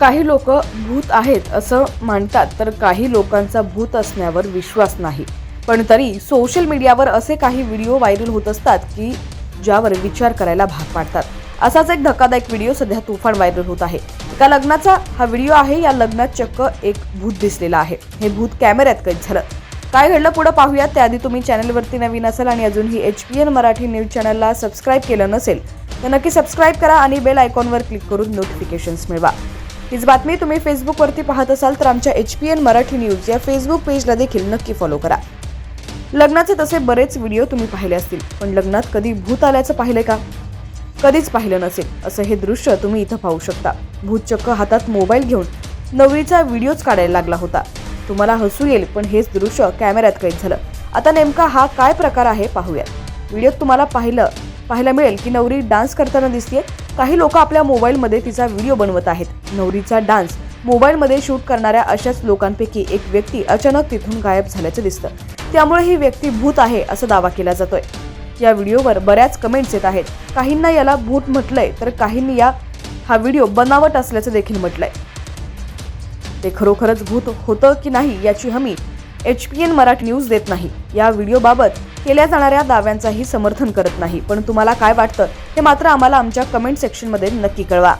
काही लोक भूत आहेत असं मानतात तर काही लोकांचा भूत असण्यावर विश्वास नाही. पण तरी सोशल मीडियावर असे काही व्हिडिओ व्हायरल होत असतात की ज्यावर विचार करायला भाग पाडतात. असाच एक धक्कादायक व्हिडिओ सध्या तुफान व्हायरल होत आहे. एका लग्नाचा हा व्हिडिओ आहे या लग्नात चक्क एक भूत दिसलेला आहे. हे भूत कॅमेऱ्यात कैद झालं. काय घडलं पुढं पाहूयात. त्याआधी तुम्ही चॅनलवरती नवीन असाल आणि अजूनही H P N Marathi news चॅनलला सबस्क्राईब केलं नसेल तर नक्की सबस्क्राईब करा आणि बेल आयकॉनवर क्लिक करून नोटिफिकेशन्स मिळवा. हीच बातमी तुम्ही फेसबुकवरती पाहत असाल तर आमच्या H P N Marathi news या फेसबुक पेजला देखील नक्की फॉलो करा. लग्नाचे तसे बरेच व्हिडिओ तुम्ही पाहिले असतील पण लग्नात कधी भूत आल्याचं पाहिले का? कधीच पाहिलं नसेल असं हे दृश्य तुम्ही इथं पाहू शकता. भूत चक्क हातात मोबाईल घेऊन नवरीचा व्हिडिओच काढायला लागला होता. तुम्हाला हसू येईल पण हेच दृश्य कॅमेऱ्यात कैद झालं. आता नेमका हा काय प्रकार आहे पाहूयात. व्हिडिओत तुम्हाला पाहिलं पाहायला मिळेल की नवरी डान्स करताना दिसते काही लोक आपल्या मोबाईलमध्ये तिचा व्हिडिओ बनवत आहेत. नवरीचा डान्स मोबाईलमध्ये शूट करणाऱ्या अशाच लोकांपैकी एक व्यक्ती अचानक तिथून गायब झाल्याचं दिसतं. त्यामुळे ही व्यक्ती भूत आहे असा दावा केला जातोय. या व्हिडिओवर बऱ्याच कमेंट्स येत आहेत. काहींना याला भूत म्हटलंय तर काहींनी या हा व्हिडिओ बनावट असल्याचं देखील म्हटलंय. ते खरोखरच भूत होतं की नाही याची हमी H P N Marathi news देत नाही. या व्हिडिओबाबत केल्या जाणाऱ्या दाव्यांचाही समर्थन करत नाही. पण तुम्हाला काय वाटतं हे मात्र आम्हाला आमच्या कमेंट सेक्शनमध्ये नक्की कळवा.